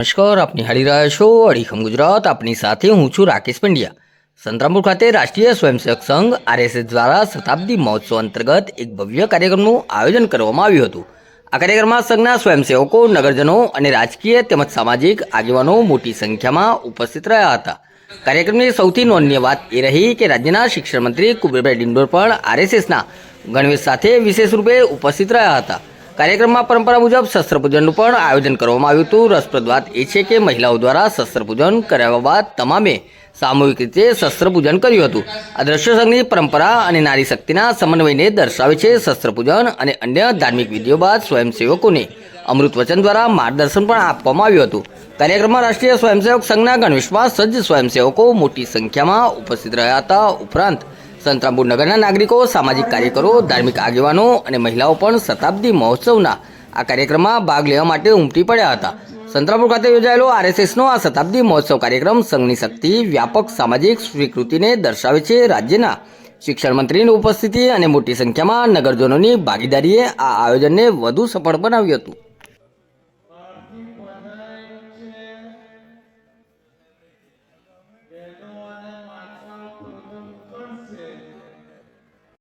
નમસ્કાર, આપ નિહાળી રહ્યા છો અડીખમ ગુજરાત. આપની સાથે હું છું રાકેશ પંડ્યા. સંતરામપુર ખાતે રાષ્ટ્રીય સ્વયંસેવક સંઘ આરએસએસ દ્વારા શતાબ્દી મહોત્સવ અંતર્ગત એક ભવ્ય કાર્યક્રમનું આયોજન કરવામાં આવ્યું હતું. આ કાર્યક્રમમાં સંઘના સ્વયંસેવકો, નગરજનો અને રાજકીય તેમજ સામાજિક આગેવાનો મોટી સંખ્યામાં ઉપસ્થિત રહ્યા હતા. કાર્યક્રમની સૌથી નોંધનીય વાત એ રહી કે રાજ્યના શિક્ષણ મંત્રી કુબેરભાઈ ડિંડોર પણ આરએસએસના ગણવેશ સાથે વિશેષ રૂપે ઉપસ્થિત રહ્યા હતા. કાર્યક્રમમાં પરંપરા મુજબ શસ્ત્રપૂજનનું પણ આયોજન કરવામાં આવ્યું હતું. રસપ્રદ વાત એ છે કે મહિલાઓ દ્વારા શસ્ત્રપૂજન કરાવ્યા બાદ તમામે સામૂહિક રીતે શસ્ત્રપૂજન કર્યું હતું. આ દ્રશ્ય સંઘની પરંપરા અને નારી શક્તિના સમન્વયને દર્શાવે છે. શસ્ત્રપૂજન અને અન્ય ધાર્મિક વિધિઓ બાદ સ્વયંસેવકોને અમૃત વચન દ્વારા માર્ગદર્શન પણ આપવામાં આવ્યું હતું. કાર્યક્રમમાં રાષ્ટ્રીય સ્વયંસેવક સંઘના ગણવેશમાં સજ્જ સ્વયંસેવકો મોટી સંખ્યામાં ઉપસ્થિત રહ્યા હતા. ઉપરાંત સંતરામપુર નગરના નાગરિકો, સામાજિક કાર્યકરો, ધાર્મિક આગેવાનો અને મહિલાઓ પણ શતાબ્દી મહોત્સવના આ કાર્યક્રમમાં ભાગ લેવા માટે ઉમટી પડ્યા હતા. સંતરામપુર ખાતે યોજાયેલો આરએસએસનો આ શતાબ્દી મહોત્સવ કાર્યક્રમ સંઘની શક્તિ, વ્યાપક સામાજિક સ્વીકૃતિને દર્શાવે છે રાજ્યના શિક્ષણ મંત્રીની ઉપસ્થિતિ અને મોટી સંખ્યામાં નગરજનોની ભાગીદારીએ આ આયોજનને વધુ સફળ બનાવ્યું હતું.